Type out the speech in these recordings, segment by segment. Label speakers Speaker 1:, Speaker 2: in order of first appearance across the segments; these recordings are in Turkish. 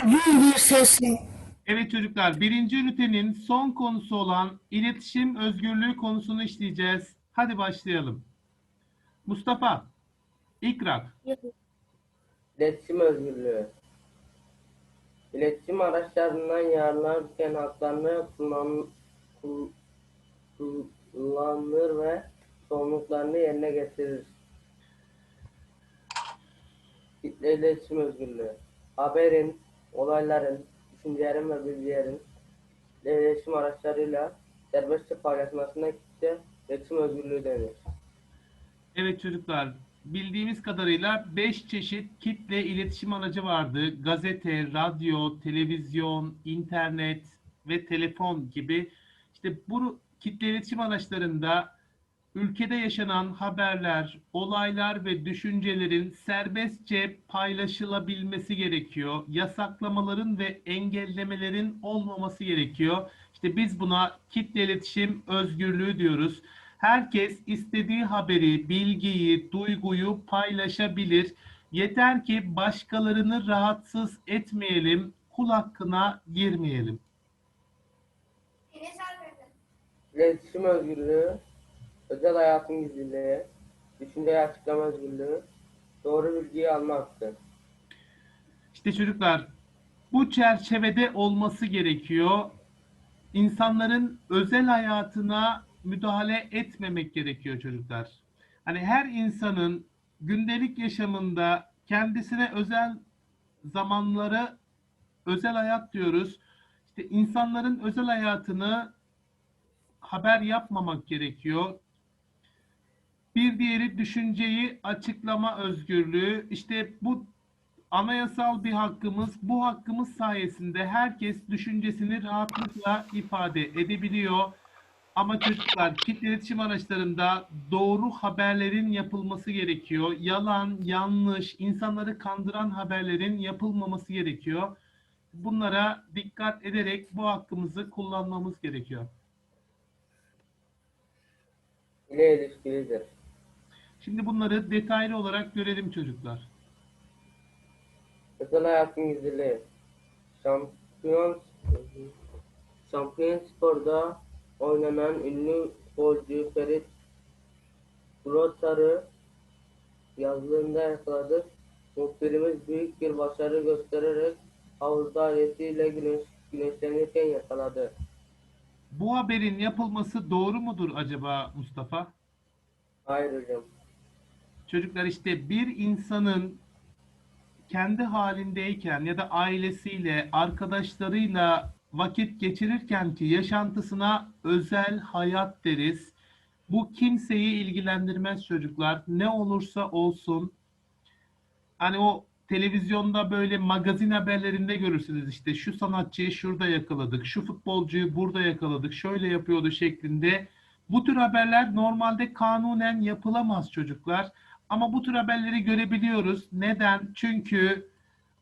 Speaker 1: kalbin bir sesi.
Speaker 2: Evet çocuklar, birinci ünitenin son konusu olan iletişim özgürlüğü konusunu işleyeceğiz. Hadi başlayalım. Mustafa, ikra.
Speaker 3: İletişim özgürlüğü. İletişim araçlarından yararlanırken haklarını kullan, kul- kullanır ve sorumluluklarını yerine getirir. İletişim özgürlüğü. Haberin, olayların, düşüncelerin ve bilgilerin iletişim araçlarıyla serbestçe paylaşmasına kitle iletişim özgürlüğü denir.
Speaker 2: Evet çocuklar, bildiğimiz kadarıyla 5 çeşit kitle iletişim aracı vardı. Gazete, radyo, televizyon, internet ve telefon gibi. İşte bu kitle iletişim araçlarında ülkede yaşanan haberler, olaylar ve düşüncelerin serbestçe paylaşılabilmesi gerekiyor. Yasaklamaların ve engellemelerin olmaması gerekiyor. İşte biz buna kitle iletişim özgürlüğü diyoruz. Herkes istediği haberi, bilgiyi, duyguyu paylaşabilir. Yeter ki başkalarını rahatsız etmeyelim, kul hakkına girmeyelim.
Speaker 3: İletişim özgürlüğü, özel hayatın gizliliği, düşünceyi açıklama özgürlüğü, doğru bilgiyi alma hakkı.
Speaker 2: İşte çocuklar bu çerçevede olması gerekiyor. İnsanların özel hayatına müdahale etmemek gerekiyor çocuklar. Hani her insanın gündelik yaşamında kendisine özel zamanları özel hayat diyoruz. İşte insanların özel hayatını haber yapmamak gerekiyor. Bir diğeri düşünceyi açıklama özgürlüğü. İşte bu anayasal bir hakkımız. Bu hakkımız sayesinde herkes düşüncesini rahatlıkla ifade edebiliyor. Ama çocuklar kitle iletişim araçlarında doğru haberlerin yapılması gerekiyor. Yalan, yanlış, insanları kandıran haberlerin yapılmaması gerekiyor. Bunlara dikkat ederek bu hakkımızı kullanmamız gerekiyor.
Speaker 3: ile ilişkilidir.
Speaker 2: Şimdi bunları detaylı olarak görelim çocuklar.
Speaker 3: Özel hayatın gizliliği. Şampiyon Şampiyon Spor'da oynanan ünlü golcü Ferit Grotar'ı yazlığında yakaladı. Muhbirimiz büyük bir başarı göstererek havuzda ailesiyle güneş, güneşlenirken yakaladı.
Speaker 2: Bu haberin yapılması doğru mudur acaba Mustafa?
Speaker 3: Hayır hocam.
Speaker 2: Çocuklar işte bir insanın kendi halindeyken ya da ailesiyle, arkadaşlarıyla vakit geçirirken ki yaşantısına özel hayat deriz. Bu kimseyi ilgilendirmez çocuklar. Ne olursa olsun. Hani o televizyonda böyle magazin haberlerinde görürsünüz işte şu sanatçıyı şurada yakaladık, şu futbolcuyu burada yakaladık, şöyle yapıyordu şeklinde. Bu tür haberler normalde kanunen yapılamaz çocuklar. Ama bu tür haberleri görebiliyoruz. Neden? Çünkü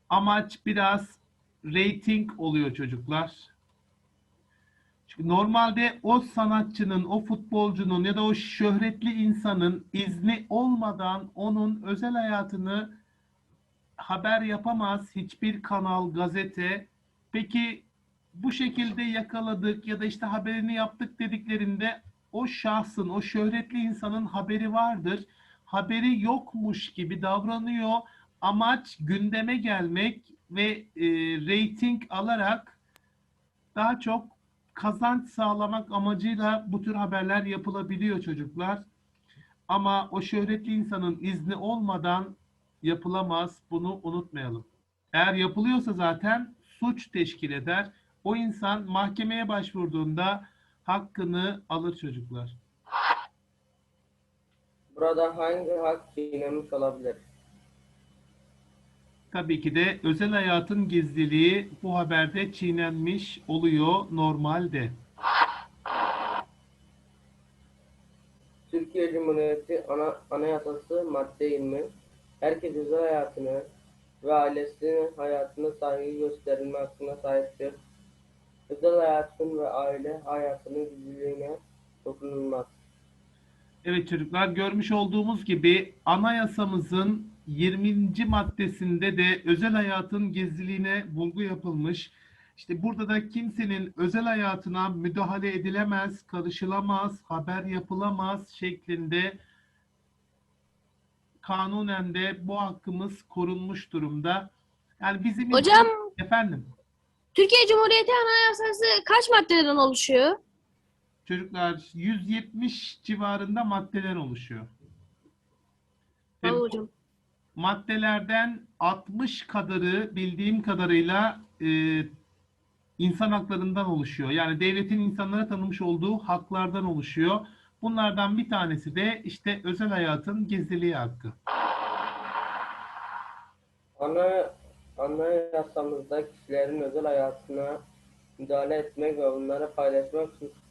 Speaker 2: amaç biraz reyting oluyor çocuklar. Çünkü normalde o sanatçının, o futbolcunun ya da o şöhretli insanın izni olmadan onun özel hayatını haber yapamaz hiçbir kanal, gazete. Peki bu şekilde yakaladık ya da işte haberini yaptık dediklerinde o şahsın, o şöhretli insanın haberi vardır. Haberi yokmuş gibi davranıyor. Amaç gündeme gelmek ve e, reyting alarak daha çok kazanç sağlamak amacıyla bu tür haberler yapılabiliyor çocuklar. Ama o şöhretli insanın izni olmadan yapılamaz. Bunu unutmayalım. Eğer yapılıyorsa zaten suç teşkil eder. O insan mahkemeye başvurduğunda hakkını alır çocuklar.
Speaker 3: Burada hangi hak çiğnemiş olabilir?
Speaker 2: Tabii ki de özel hayatın gizliliği bu haberde çiğnenmiş oluyor normalde.
Speaker 3: Türkiye Cumhuriyeti Ana, Anayasası madde 20 herkes özel hayatını ve ailesinin hayatına saygı gösterilme hakkına sahiptir. Özel hayatın ve aile hayatının gizliliğine dokunulmaz.
Speaker 2: Evet çocuklar görmüş olduğumuz gibi anayasamızın 20. maddesinde de özel hayatın gizliliğine vurgu yapılmış. İşte burada da kimsenin özel hayatına müdahale edilemez, karışılamaz, haber yapılamaz şeklinde kanunen de bu hakkımız korunmuş durumda. Yani bizim
Speaker 1: Hocam
Speaker 2: efendim
Speaker 1: Türkiye Cumhuriyeti Anayasası kaç maddeden oluşuyor?
Speaker 2: Çocuklar 170 civarında maddeden oluşuyor.
Speaker 1: Tamam hocam.
Speaker 2: maddelerden 60 kadarı bildiğim kadarıyla e, insan haklarından oluşuyor. Yani devletin insanlara tanımış olduğu haklardan oluşuyor. Bunlardan bir tanesi de işte özel hayatın gizliliği hakkı.
Speaker 3: Ana, anayasamızda kişilerin özel hayatına müdahale etmek ve bunları paylaşmak suçtur.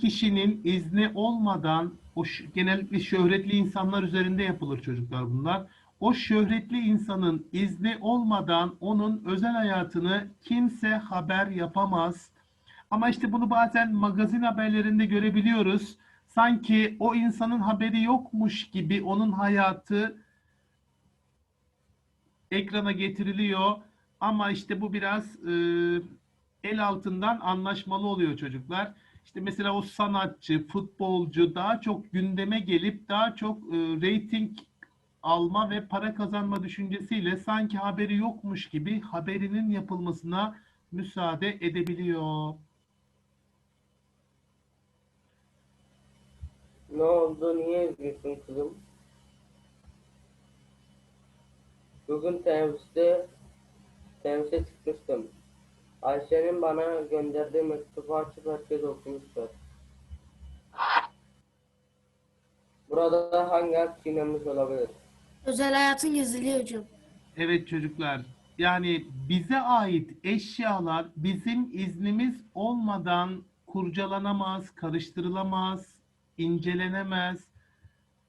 Speaker 2: Kişinin izni olmadan o genellikle şöhretli insanlar üzerinde yapılır çocuklar bunlar. O şöhretli insanın izni olmadan onun özel hayatını kimse haber yapamaz. Ama işte bunu bazen magazin haberlerinde görebiliyoruz. Sanki o insanın haberi yokmuş gibi onun hayatı ekrana getiriliyor. Ama işte bu biraz e, el altından anlaşmalı oluyor çocuklar. İşte mesela o sanatçı, futbolcu daha çok gündeme gelip daha çok e, reyting alma ve para kazanma düşüncesiyle sanki haberi yokmuş gibi haberinin yapılmasına müsaade edebiliyor.
Speaker 3: Ne oldu? Niye üzgünsün kızım? Bugün teneffüste teneffüse çıkmıştım. Ayşe'nin bana gönderdiği mektubu açıp herkes okumuştur. Burada hangi hak çiğnenmiş olabilir?
Speaker 4: Özel hayatın gizliliği hocam.
Speaker 2: Evet çocuklar. Yani bize ait eşyalar bizim iznimiz olmadan kurcalanamaz, karıştırılamaz, incelenemez.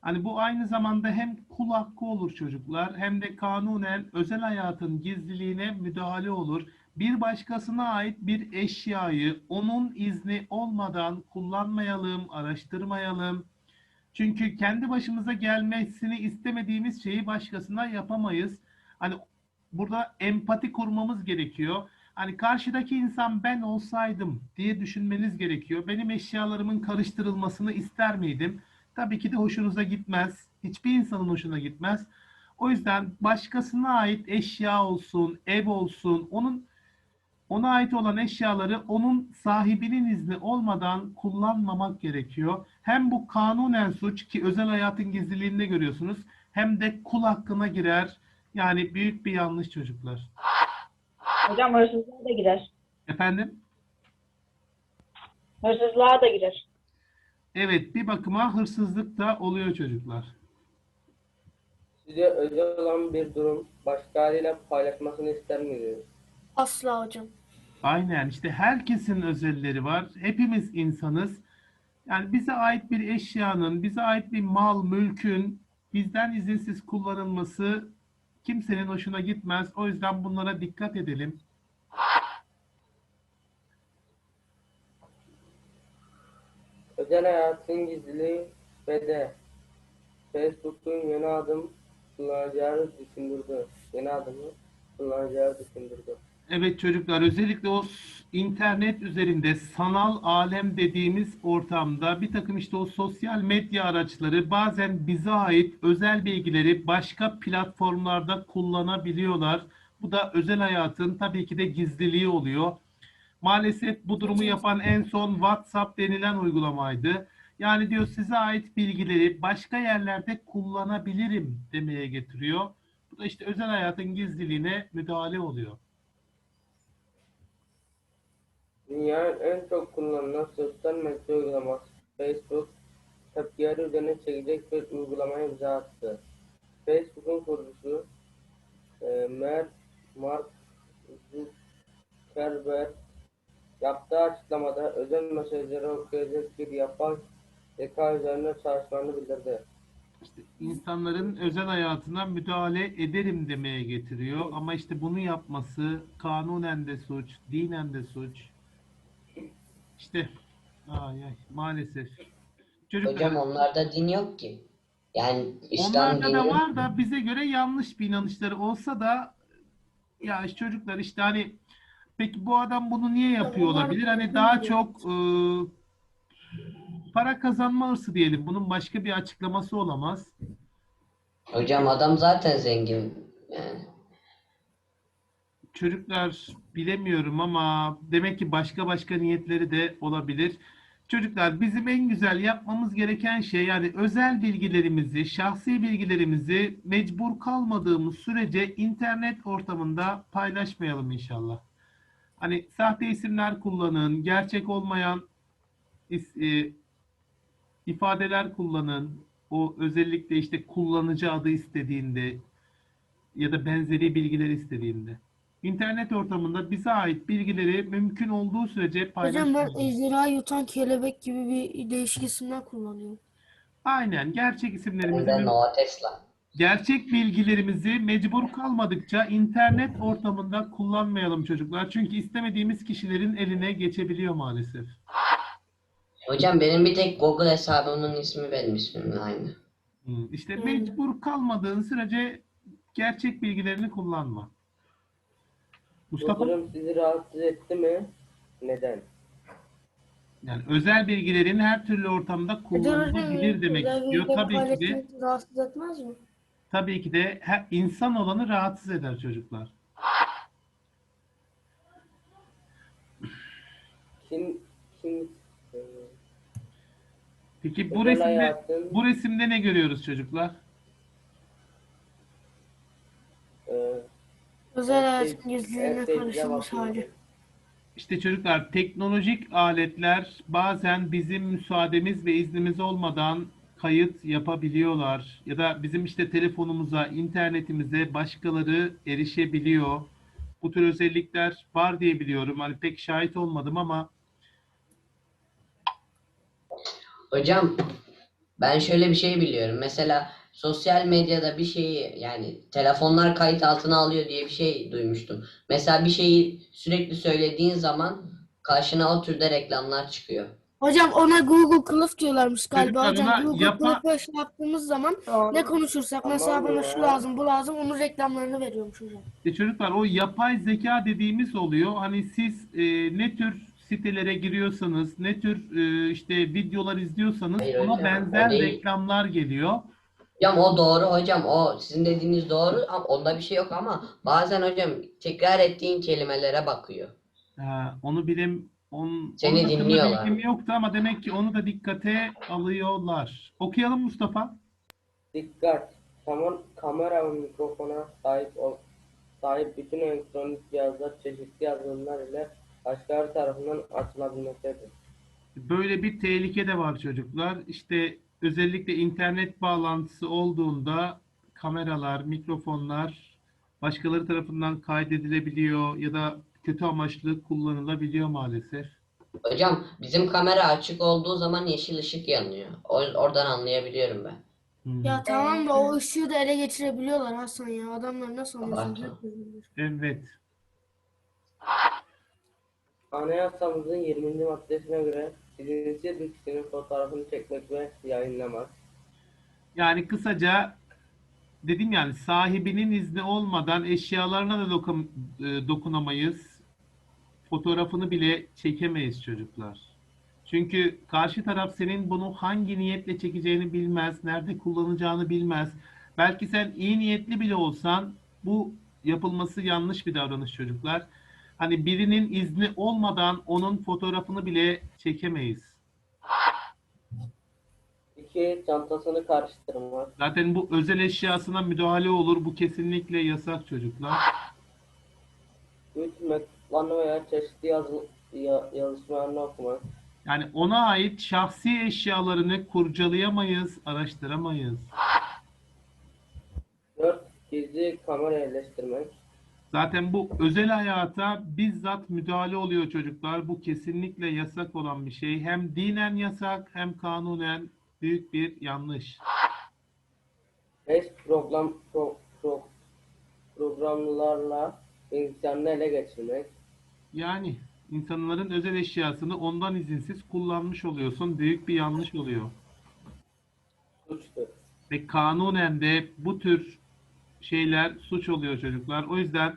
Speaker 2: Hani bu aynı zamanda hem kul hakkı olur çocuklar hem de kanunen özel hayatın gizliliğine müdahale olur. Bir başkasına ait bir eşyayı onun izni olmadan kullanmayalım, araştırmayalım. Çünkü kendi başımıza gelmesini istemediğimiz şeyi başkasına yapamayız. Hani burada empati kurmamız gerekiyor. Hani karşıdaki insan ben olsaydım diye düşünmeniz gerekiyor. Benim eşyalarımın karıştırılmasını ister miydim? Tabii ki de hoşunuza gitmez. Hiçbir insanın hoşuna gitmez. O yüzden başkasına ait eşya olsun, ev olsun, onun ona ait olan eşyaları onun sahibinin izni olmadan kullanmamak gerekiyor. Hem bu kanunen suç ki özel hayatın gizliliğinde görüyorsunuz hem de kul hakkına girer. Yani büyük bir yanlış çocuklar.
Speaker 5: Hocam hırsızlığa da girer.
Speaker 2: Efendim?
Speaker 5: Hırsızlığa da girer.
Speaker 2: Evet bir bakıma hırsızlık da oluyor çocuklar.
Speaker 3: Size özel olan bir durum başkalarıyla paylaşmasını ister miydiniz?
Speaker 4: Asla hocam.
Speaker 2: Aynen işte herkesin özelleri var. Hepimiz insanız. Yani bize ait bir eşyanın, bize ait bir mal, mülkün bizden izinsiz kullanılması kimsenin hoşuna gitmez. O yüzden bunlara dikkat edelim.
Speaker 3: Özel hayatın gizliliği ve de Facebook'un yeni adım kullanacağını düşündürdü. Yeni adımı kullanacağını düşündürdü.
Speaker 2: Evet çocuklar özellikle o internet üzerinde sanal alem dediğimiz ortamda bir takım işte o sosyal medya araçları bazen bize ait özel bilgileri başka platformlarda kullanabiliyorlar. Bu da özel hayatın tabii ki de gizliliği oluyor. Maalesef bu durumu yapan en son WhatsApp denilen uygulamaydı. Yani diyor size ait bilgileri başka yerlerde kullanabilirim demeye getiriyor. Bu da işte özel hayatın gizliliğine müdahale oluyor.
Speaker 3: Dünyanın en çok kullanılan sosyal medya uygulaması Facebook, tepkileri üzerine çekecek bir uygulamaya imza attı. Facebook'un kurucusu e, Mer- Mark Zuckerberg yaptığı açıklamada özel mesajları okuyacak bir yapay zeka üzerine çalışmalarını bildirdi.
Speaker 2: İşte insanların özel hayatına müdahale ederim demeye getiriyor. Ama işte bunu yapması kanunen de suç, dinen de suç. İşte ay ay maalesef. Çocuklar
Speaker 6: Hocam onlarda din yok ki. Yani İslam
Speaker 2: Onlarda da
Speaker 6: dini
Speaker 2: var da bize göre yanlış bir inanışları olsa da ya çocuklar işte hani peki bu adam bunu niye yapıyor olabilir? Hani daha çok e, para kazanma hırsı diyelim. Bunun başka bir açıklaması olamaz.
Speaker 6: hocam adam zaten zengin.
Speaker 2: Çocuklar bilemiyorum ama demek ki başka başka niyetleri de olabilir. Çocuklar bizim en güzel yapmamız gereken şey yani özel bilgilerimizi, şahsi bilgilerimizi mecbur kalmadığımız sürece internet ortamında paylaşmayalım inşallah. Hani sahte isimler kullanın, gerçek olmayan e, ifadeler kullanın. O özellikle işte kullanıcı adı istediğinde ya da benzeri bilgiler istediğinde. İnternet ortamında bize ait bilgileri mümkün olduğu sürece
Speaker 4: Hocam
Speaker 2: paylaşmayalım.
Speaker 4: ben ejderha yutan kelebek gibi bir değişik isimler kullanıyorum.
Speaker 2: Aynen gerçek isimlerimizi,
Speaker 6: Tesla.
Speaker 2: gerçek bilgilerimizi mecbur kalmadıkça internet ortamında kullanmayalım çocuklar. Çünkü istemediğimiz kişilerin eline geçebiliyor maalesef.
Speaker 6: Hocam benim bir tek Google hesabımın ismi benim ismimle aynı.
Speaker 2: Hmm, İşte mecbur kalmadığın sürece gerçek bilgilerini kullanma.
Speaker 3: Bu
Speaker 2: Mustafa,
Speaker 3: durum sizi rahatsız etti mi? Neden?
Speaker 2: yani özel bilgilerin her türlü ortamda
Speaker 4: Hocam
Speaker 2: kullanılabilir demek istiyor. Tabii ki de
Speaker 4: rahatsız etmez mi?
Speaker 2: Tabii ki de her, insan olanı rahatsız eder çocuklar.
Speaker 3: Kim kim e,
Speaker 2: Peki bu
Speaker 3: özel
Speaker 2: resimde
Speaker 3: hayatın
Speaker 2: bu resimde ne görüyoruz çocuklar?
Speaker 3: e,
Speaker 4: Özel hayatın gizliliğine karışılmış hali.
Speaker 2: İşte çocuklar teknolojik aletler bazen bizim müsaademiz ve iznimiz olmadan kayıt yapabiliyorlar. Ya da bizim işte telefonumuza, internetimize başkaları erişebiliyor. Bu tür özellikler var diye biliyorum. Hani pek şahit olmadım ama
Speaker 6: Hocam ben şöyle bir şey biliyorum. Mesela sosyal medyada bir şeyi yani telefonlar kayıt altına alıyor diye bir şey duymuştum. Mesela bir şeyi sürekli söylediğin zaman karşına o türde reklamlar çıkıyor.
Speaker 4: Hocam ona Google Kılıf diyorlarmış galiba
Speaker 2: Çocuklar
Speaker 4: hocam. Google Kılıf'la şey yaptığımız zaman ne konuşursak mesela bana şu lazım bu lazım onun reklamlarını veriyormuş hocam.
Speaker 2: E çocuklar o yapay zeka dediğimiz oluyor. Hani siz e, ne tür sitelere giriyorsanız, ne tür e, işte videolar izliyorsanız
Speaker 6: Hayır
Speaker 2: ona
Speaker 6: hocam,
Speaker 2: benzer
Speaker 6: değil.
Speaker 2: reklamlar geliyor.
Speaker 6: Hocam o doğru hocam o sizin dediğiniz doğru ama onda bir şey yok ama bazen hocam tekrar ettiğin kelimelere bakıyor.
Speaker 2: Ha, onu bilim on,
Speaker 6: Seni
Speaker 2: onun hakkında
Speaker 6: dinliyorlar.
Speaker 2: bilgim yoktu ama demek ki onu da dikkate alıyorlar. Okuyalım Mustafa.
Speaker 3: Dikkat! Tamam, kamera ve mikrofona sahip ol, sahip bütün elektronik cihazlar çeşitli yazılımlar ile başkaları tarafından açılabilmektedir.
Speaker 2: Böyle bir tehlike de var çocuklar. İşte özellikle internet bağlantısı olduğunda kameralar, mikrofonlar başkaları tarafından kaydedilebiliyor ya da kötü amaçlı kullanılabiliyor maalesef.
Speaker 6: Hocam bizim kamera açık olduğu zaman yeşil ışık yanıyor. O, oradan anlayabiliyorum ben.
Speaker 2: Hmm.
Speaker 4: Ya tamam da o ışığı da ele geçirebiliyorlar Hasan ya. Adamlar nasıl?
Speaker 6: Abartma.
Speaker 2: Evet.
Speaker 3: Anayasamızın 20. maddesine göre izinsiz bir fotoğrafını çekmek ve yayınlamak,
Speaker 2: Yani kısaca dedim yani sahibinin izni olmadan eşyalarına da dokun- e, dokunamayız. Fotoğrafını bile çekemeyiz çocuklar. Çünkü karşı taraf senin bunu hangi niyetle çekeceğini bilmez, nerede kullanacağını bilmez. Belki sen iyi niyetli bile olsan bu yapılması yanlış bir davranış çocuklar. Hani birinin izni olmadan onun fotoğrafını bile çekemeyiz.
Speaker 3: iki çantasını karıştırmak,
Speaker 2: Zaten bu özel eşyasına müdahale olur. Bu kesinlikle yasak çocuklar.
Speaker 3: üç mektuplarını veya çeşitli yazı, ya, yazışmalarını okumak,
Speaker 2: Yani ona ait şahsi eşyalarını kurcalayamayız, araştıramayız.
Speaker 3: dört gizli kamera yerleştirmek,
Speaker 2: Zaten bu özel hayata bizzat müdahale oluyor çocuklar. Bu kesinlikle yasak olan bir şey. Hem dinen yasak hem kanunen büyük bir yanlış.
Speaker 3: beş program pro, pro, programlarla bilgisayarını ele geçirmek,
Speaker 2: Yani insanların özel eşyasını ondan izinsiz kullanmış oluyorsun. Büyük bir yanlış oluyor.
Speaker 3: suçtur.
Speaker 2: ve kanunen de bu tür şeyler suç oluyor çocuklar. O yüzden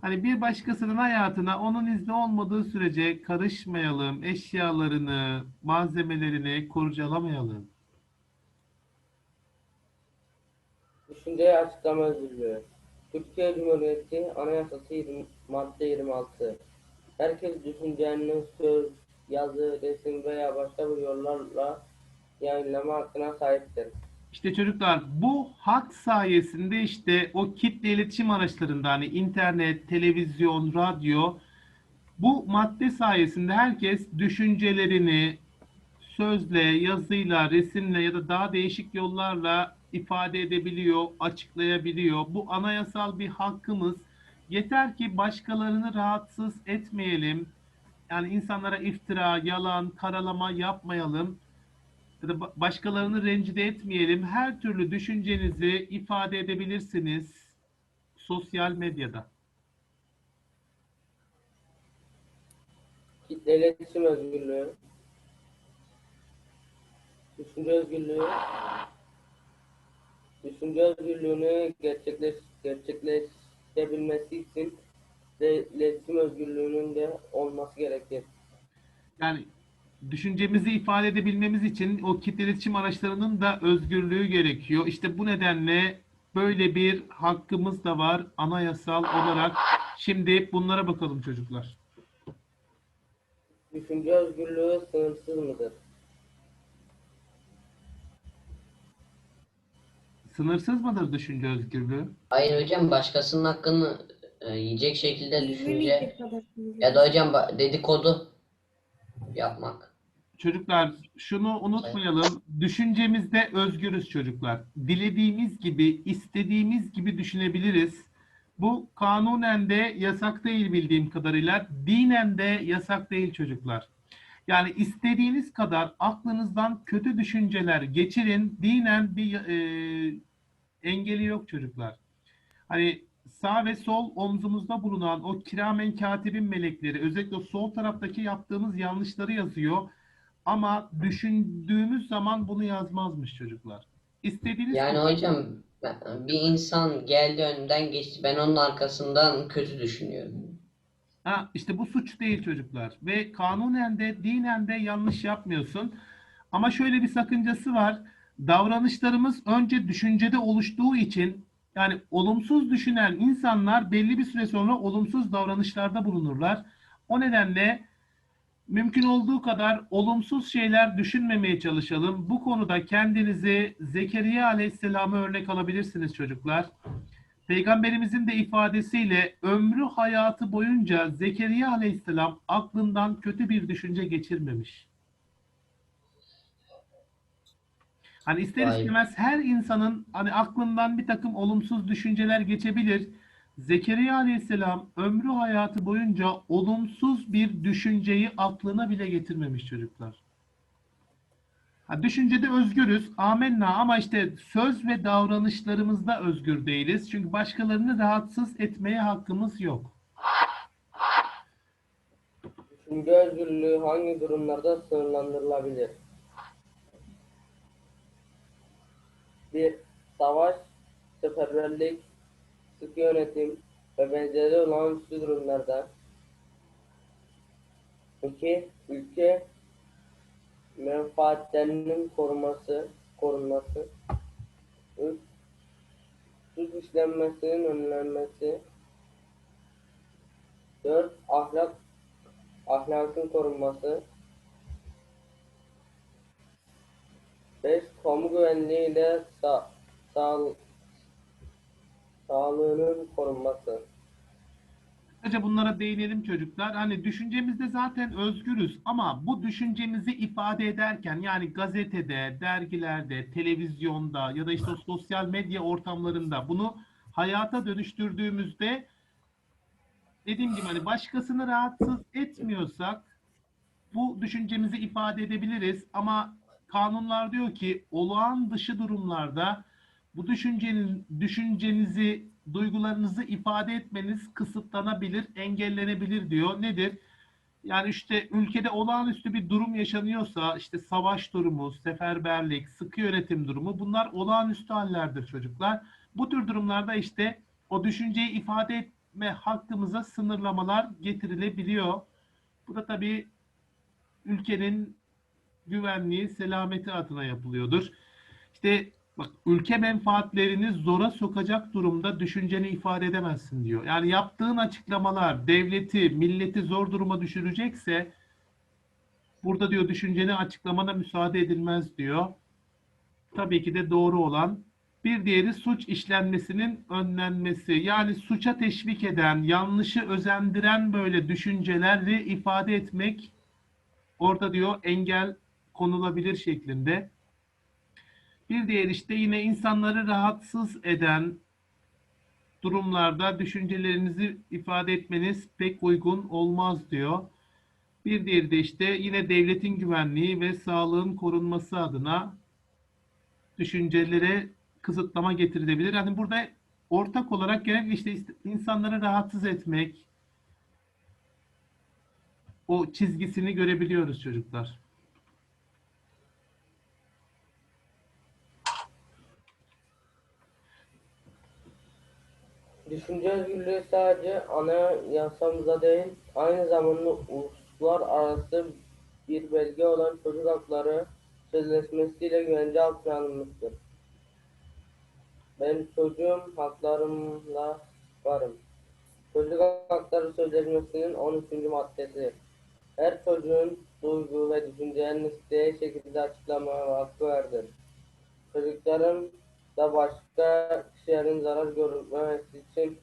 Speaker 2: hani bir başkasının hayatına onun izni olmadığı sürece karışmayalım. Eşyalarını, malzemelerini kurcalamayalım.
Speaker 3: Düşünceyi açıklama özgürlüğü. Türkiye Cumhuriyeti Anayasası 20, madde 26. Herkes düşüncelerini söz, yazı, resim veya başka bir yollarla yayınlama hakkına sahiptir.
Speaker 2: İşte çocuklar bu hak sayesinde işte o kitle iletişim araçlarında hani internet, televizyon, radyo bu madde sayesinde herkes düşüncelerini sözle, yazıyla, resimle ya da daha değişik yollarla ifade edebiliyor, açıklayabiliyor. Bu anayasal bir hakkımız. Yeter ki başkalarını rahatsız etmeyelim. Yani insanlara iftira, yalan, karalama yapmayalım başkalarını rencide etmeyelim. Her türlü düşüncenizi ifade edebilirsiniz sosyal medyada.
Speaker 3: Kitle iletişim özgürlüğü. Düşünce özgürlüğü. Düşünce özgürlüğünü gerçekleş, gerçekleşebilmesi için de iletişim özgürlüğünün de olması gerekir.
Speaker 2: Yani düşüncemizi ifade edebilmemiz için o kitle iletişim araçlarının da özgürlüğü gerekiyor. İşte bu nedenle böyle bir hakkımız da var anayasal olarak. Şimdi bunlara bakalım çocuklar.
Speaker 3: Düşünce özgürlüğü sınırsız mıdır?
Speaker 2: Sınırsız mıdır düşünce özgürlüğü?
Speaker 6: Hayır hocam başkasının hakkını e, yiyecek şekilde düşünce ya da hocam ba- dedikodu yapmak.
Speaker 2: Çocuklar şunu unutmayalım. Düşüncemizde özgürüz çocuklar. Dilediğimiz gibi, istediğimiz gibi düşünebiliriz. Bu kanunen de yasak değil bildiğim kadarıyla. Dinen de yasak değil çocuklar. Yani istediğiniz kadar aklınızdan kötü düşünceler geçirin. Dinen bir e, engeli yok çocuklar. Hani sağ ve sol omzumuzda bulunan o kiramen katibin melekleri özellikle sol taraftaki yaptığımız yanlışları yazıyor. Ama düşündüğümüz zaman bunu yazmazmış çocuklar. İstediğiniz
Speaker 6: Yani
Speaker 2: kadar-
Speaker 6: hocam bir insan geldi önümden geçti. Ben onun arkasından kötü düşünüyorum.
Speaker 2: Ha, işte bu suç değil çocuklar. Ve kanunen de dinen de yanlış yapmıyorsun. Ama şöyle bir sakıncası var. Davranışlarımız önce düşüncede oluştuğu için yani olumsuz düşünen insanlar belli bir süre sonra olumsuz davranışlarda bulunurlar. O nedenle mümkün olduğu kadar olumsuz şeyler düşünmemeye çalışalım. Bu konuda kendinizi Zekeriya Aleyhisselam'a örnek alabilirsiniz çocuklar. Peygamberimizin de ifadesiyle ömrü hayatı boyunca Zekeriya Aleyhisselam aklından kötü bir düşünce geçirmemiş. Hani ister istemez her insanın hani aklından bir takım olumsuz düşünceler geçebilir. Zekeriya Aleyhisselam ömrü hayatı boyunca olumsuz bir düşünceyi aklına bile getirmemiş çocuklar. Ha, düşüncede özgürüz, amenna ama işte söz ve davranışlarımızda özgür değiliz. Çünkü başkalarını rahatsız etmeye hakkımız yok.
Speaker 3: Düşünce özgürlüğü hangi durumlarda sınırlandırılabilir? 1. Savaş, seferberlik, sıkı yönetim ve benzeri olağanüstü durumlarda. 2. Ülke menfaatlerinin koruması, korunması. 3. Suç işlenmesinin önlenmesi. 4. Ahlak ahlakın korunması. 5. Kamu güvenliği ile sa sağ sağlığının korunması.
Speaker 2: Kısaca bunlara değinelim çocuklar. Hani düşüncemizde zaten özgürüz ama bu düşüncemizi ifade ederken yani gazetede, dergilerde, televizyonda ya da işte sosyal medya ortamlarında bunu hayata dönüştürdüğümüzde dediğim gibi hani başkasını rahatsız etmiyorsak bu düşüncemizi ifade edebiliriz ama kanunlar diyor ki olağan dışı durumlarda bu düşüncenin düşüncenizi, duygularınızı ifade etmeniz kısıtlanabilir, engellenebilir diyor. Nedir? Yani işte ülkede olağanüstü bir durum yaşanıyorsa işte savaş durumu, seferberlik, sıkı yönetim durumu bunlar olağanüstü hallerdir çocuklar. Bu tür durumlarda işte o düşünceyi ifade etme hakkımıza sınırlamalar getirilebiliyor. Bu da tabii ülkenin güvenliği, selameti adına yapılıyordur. İşte bak ülke menfaatlerini zora sokacak durumda düşünceni ifade edemezsin diyor. Yani yaptığın açıklamalar devleti, milleti zor duruma düşürecekse burada diyor düşünceni açıklamana müsaade edilmez diyor. Tabii ki de doğru olan bir diğeri suç işlenmesinin önlenmesi. Yani suça teşvik eden, yanlışı özendiren böyle düşünceleri ifade etmek orada diyor engel konulabilir şeklinde. Bir diğer işte yine insanları rahatsız eden durumlarda düşüncelerinizi ifade etmeniz pek uygun olmaz diyor. Bir diğeri de işte yine devletin güvenliği ve sağlığın korunması adına düşüncelere kısıtlama getirilebilir. Yani burada ortak olarak genellikle işte insanları rahatsız etmek o çizgisini görebiliyoruz çocuklar.
Speaker 3: Düşünce özgürlüğü sadece anayasamıza değil, aynı zamanda uluslararası bir belge olan çocuk hakları sözleşmesiyle güvence altına alınmıştır. Ben çocuğum haklarımla varım. Çocuk Hakları Sözleşmesi'nin 13. maddesi. Her çocuğun duygu ve düşüncelerini istediği şekilde açıklama hakkı vardır. Çocukların da başka kişilerin zarar görmemesi için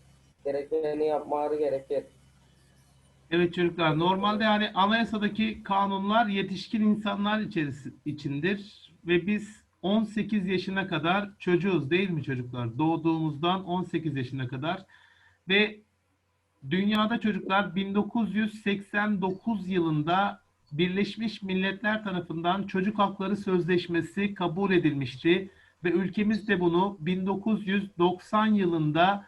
Speaker 3: gerekeni yapmaları gerekir.
Speaker 2: Evet çocuklar normalde yani anayasadaki kanunlar yetişkin insanlar içindir ve biz 18 yaşına kadar çocuğuz değil mi çocuklar? Doğduğumuzdan 18 yaşına kadar ve dünyada çocuklar 1989 yılında Birleşmiş Milletler tarafından Çocuk Hakları Sözleşmesi kabul edilmişti ve ülkemiz de bunu 1990 yılında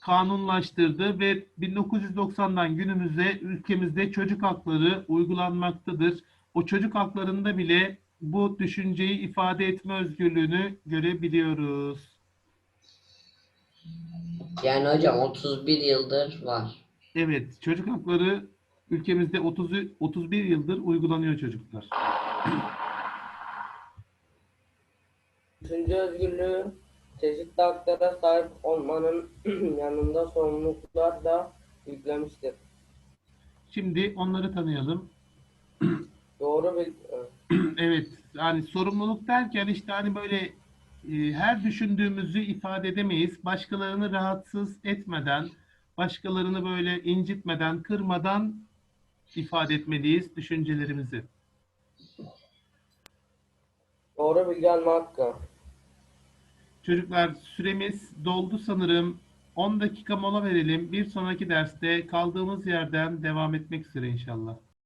Speaker 2: kanunlaştırdı ve 1990'dan günümüze ülkemizde çocuk hakları uygulanmaktadır. O çocuk haklarında bile bu düşünceyi ifade etme özgürlüğünü görebiliyoruz.
Speaker 6: Yani hocam 31 yıldır var.
Speaker 2: Evet, çocuk hakları ülkemizde 30 31 yıldır uygulanıyor çocuklar.
Speaker 3: Düşünce özgürlüğü çeşitli haklara sahip olmanın yanında sorumluluklar da yüklemiştir.
Speaker 2: Şimdi onları tanıyalım.
Speaker 3: Doğru bir
Speaker 2: Evet, yani sorumluluk derken işte hani böyle e, her düşündüğümüzü ifade edemeyiz. Başkalarını rahatsız etmeden, başkalarını böyle incitmeden, kırmadan ifade etmeliyiz düşüncelerimizi.
Speaker 3: doğru bilgi alma hakkı.
Speaker 2: Çocuklar süremiz doldu sanırım. 10 dakika mola verelim. Bir sonraki derste kaldığımız yerden devam etmek üzere inşallah.